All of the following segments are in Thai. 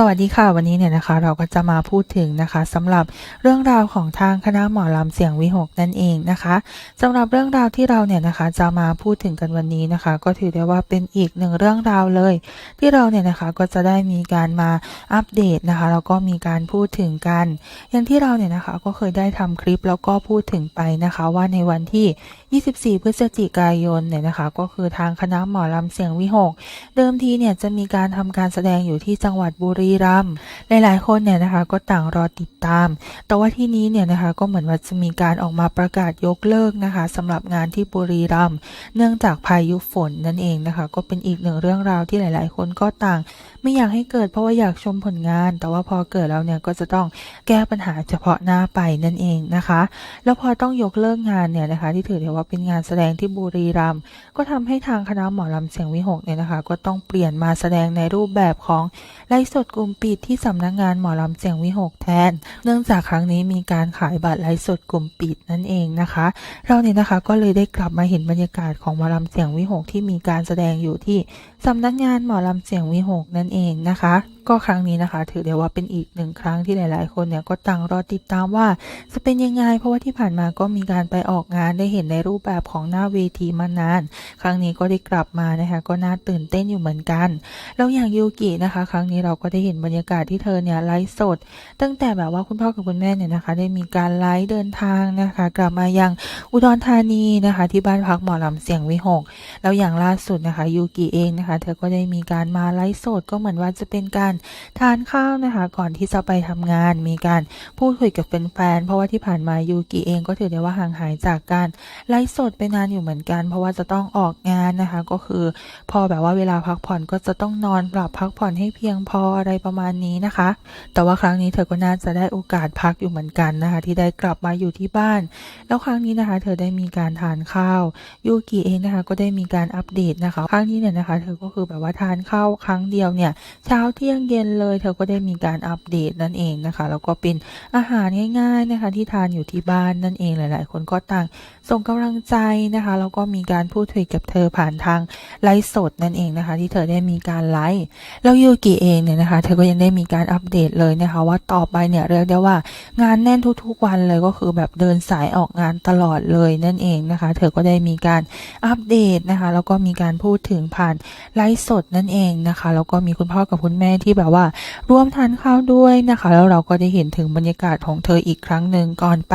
สวัสดีค่ะ วันนี้เนี่ยนะคะ เราก็จะมาพูดถึงนะคะสำหรับเรื่องราวของทางคณะหมอลำเสียงวิหกนั่นเองนะคะสำหรับเรื่องราวที่เราเนี่ยนะคะ จะมาพูดถึงกันวันนี้นะคะ ก็ถือได้ว่าเป็นอีกหนึ่งเรื่องราวเลย ที่เราเนี่ยนะคะก็จะได้มีการมาอัปเดตนะคะแล้วก็มีการพูดถึงกัน อย่างที่เราเนี่ยนะคะก็เคยได้ทำคลิปแล้วก็พูดถึงไปนะคะ ว่าในวันที่ 24 พฤศจิกายนเนี่ยนะคะ ก็คือทางคณะหมอลำเสียงวิหก เดิมทีเนี่ยจะมีการทำการแสดงอยู่ที่จังหวัดบุรีรัมย์ หลายๆคนเนี่ยนะคะก็ต่างรอติดตาม แต่ว่าที่นี้เนี่ยนะคะก็เหมือนว่าจะมีการออกมาประกาศยกเลิกนะคะสำหรับงานที่บุรีรัมย์เนื่องจากพายุฝนนั่นเองนะคะ ก็เป็นอีกหนึ่งเรื่องราวที่หลาย ๆ คนก็ต่าง ไม่อยากให้เกิดเพราะว่าอยากชมผลงาน แต่ว่าพอเกิดแล้วเนี่ยก็จะต้องแก้ปัญหาเฉพาะหน้าไปนั่นเองนะคะ แล้วพอต้องยกเลิกงานเนี่ยนะคะ ที่ถือได้ว่าเป็นงานแสดงที่บุรีรัมย์ก็ทำให้ทางคณะหมอลำเสียงวิหกเนี่ยนะคะ ก็ต้องเปลี่ยนมาแสดงในรูปแบบของไลฟ์สดกลุ่มปิดที่สำนักงานหมอลำเสียงวิหกแทน เนื่องจากครั้งนี้มีการขายบัตรไลฟ์สดกลุ่มปิดนั่นเองนะคะ เราเนี่ยนะคะก็เลยได้กลับมาเห็นบรรยากาศของหมอลำเสียงวิหกที่มีการแสดงอยู่ที่สำนักงานหมอลำเสียงวิหกนั่นเองนะคะก็ครั้งนี้นะคะ ถือได้ว่าเป็นอีกหนึ่งครั้งที่หลาย ๆ คนเนี่ยก็ต่างรอติดตามว่า จะเป็นยังไง เพราะว่าที่ผ่านมาก็มีการไปออกงานได้เห็นในรูปแบบของหน้าเวทีมานาน ครั้งนี้ก็ได้กลับมานะคะ ก็น่าตื่นเต้นอยู่เหมือนกันแล้วอย่างยูกินะคะ ครั้งนี้เราก็ได้เห็นบรรยากาศที่เธธอเนี่ยไลฟ์สด ตั้งแต่แบบว่าคุณพ่อกับคุณแม่เนี่ยนะคะ ได้มีการไลฟ์เดินทางนะคะ กลับมายังอุดรธานีนะคะ ที่บ้านพักหมอลำเสียงวิหกแล้วอย่างล่าสุดนะคะยูกิเองนะคะ เธอก็ได้มีการมาไลฟ์สดก็เหมือนว่าจะเป็นการทานข้าวนะคะ ก่อนที่จะไปทำงาน มีการพูดคุยกับแฟนๆเพราะว่าที่ผ่านมายูกิเองก็ถือได้ว่าห่างหายจากการไลฟ์สดไปนานอยู่เหมือนกัน เพราะว่าจะต้องออกงานนะคะ ก็คือพอแบบว่าเวลาพักผ่อนก็จะต้องนอนปรับพักผ่อนให้เพียงพออะไรประมาณนี้นะคะนะคะ แต่ว่าครั้งนี้เธอก็น่าจะได้โอกาสพักอยู่เหมือนกันนะคะ ที่ได้กลับมาอยู่ที่บ้าน แล้วครั้งนี้นะคะ เธอได้มีการทานข้าวยูกิเองนะคะ ก็ได้มีการอัปเดตนะคะ ครั้งนี้เนี่ยนะคะ เธอก็คือแบบว่าทานข้าวครั้งเดียวเนี่ย เช้าเที่ยงเย็นเลย เธอก็ได้มีการอัปเดตนั่นเองนะคะ แล้วก็เป็นอาหารง่ายๆนะคะ ที่ทานอยู่ที่บ้านนั่นเองหลาย ๆ คนก็ต่างส่งกำลังใจนะคะแล้วก็มีการพูดคุยกับเธอผ่านทางไลฟ์สดนั่นเองนะคะ ที่เธอได้มีการไลฟ์แล้วยูกิเองเนี่ยนะคะ เธอก็ยังได้มีการอัปเดตเลยนะคะว่าต่อไปเนี่ยเรียกได้ว่างานแน่นทุกๆวันเลยก็คือแบบเดินสายออกงานตลอดเลยนั่นเองนะคะ เธอก็ได้มีการอัปเดตนะคะแล้วก็มีการพูดถึงผ่านไลฟ์สดนั่นเองนะคะแล้วก็มีคุณพ่อกับคุณแม่ที่แบบว่าร่วมทานข้าวด้วยนะคะ แล้วเราก็ได้เห็นถึงบรรยากาศของเธออีกครั้งหนึ่งก่อนไป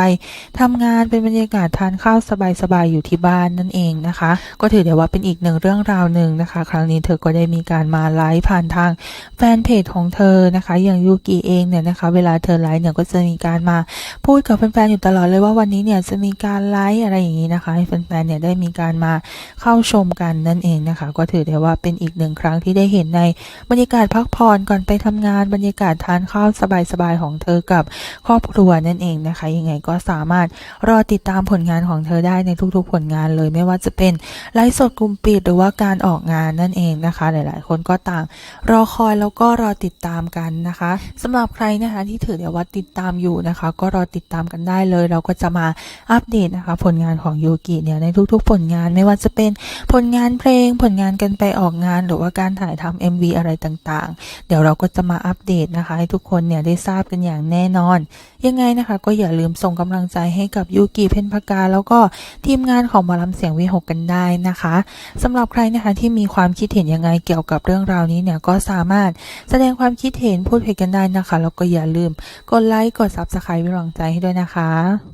ทำงานเป็นบรรยากาศทานข้าวสบายๆอยู่ที่บ้านนั่นเองนะคะ ก็ถือได้ว่าเป็นอีกหนึ่งเรื่องราวหนึ่งนะคะ ครั้งนี้เธอก็ได้มีการมาไลฟ์ผ่านทางแฟนเพจของเธอนะคะอย่างยูกิเองเนี่ยนะคะเวลาเธอไลฟ์เนี่ยก็จะมีการมาพูดกับแฟนๆอยู่ตลอดเลยว่าวันนี้เนี่ยจะมีการไลฟ์อะไรอย่างนี้นะคะให้แฟนๆเนี่ยได้มีการมาเข้าชมกันนั่นเองนะคะ ก็ถือได้ว่าเป็นอีกหนึ่งครั้งที่ได้เห็นในบรรยากาศพักผ่อนก่อนไปทำงานบรรยากาศทานข้าวสบายๆของเธอกับครอบครัวนั่นเองนะคะยังไงก็สามารถรอติดตามผลงานของเธอได้ในทุกๆผลงานเลยไม่ว่าจะเป็นไลฟ์สดกลุ่มปิดหรือว่าการออกงานนั่นเองนะคะ หลายๆ คนก็ต่างรอคอยแล้วก็รอติดตามกันนะคะสำหรับใครนะคะที่ถือเดี๋ยวว่าติดตามอยู่นะคะ ก็รอติดตามกันได้เลย เราก็จะมาอัปเดตนะคะ ผลงานของยูกิเนี่ยในทุกๆ ผลงานไม่ว่าจะเป็นผลงานเพลงผลงานกันไปออกงาน หรือว่าการถ่ายทำ MV อะไรต่างๆ เดี๋ยวเราก็จะมาอัปเดตนะคะ ให้ทุกคนเนี่ยได้ทราบกันอย่างแน่นอน ยังไงนะคะ ก็อย่าลืมส่งกำลังใจให้กับยูกิเพนพกา แล้วก็ทีมงานของหมอลำเสียงวิหกกันได้นะคะสำหรับใครนะคะที่มีความคิดเห็นยังไงเกี่ยวกับเรื่องราวนี้เนี่ยก็สามารถแสดงความคิดเห็นพูพูดคุยกันได้นะคะ แล้วก็อย่าลืม กดไลค์ กด Subscribe เป็นกำลังใจให้ด้วยนะคะ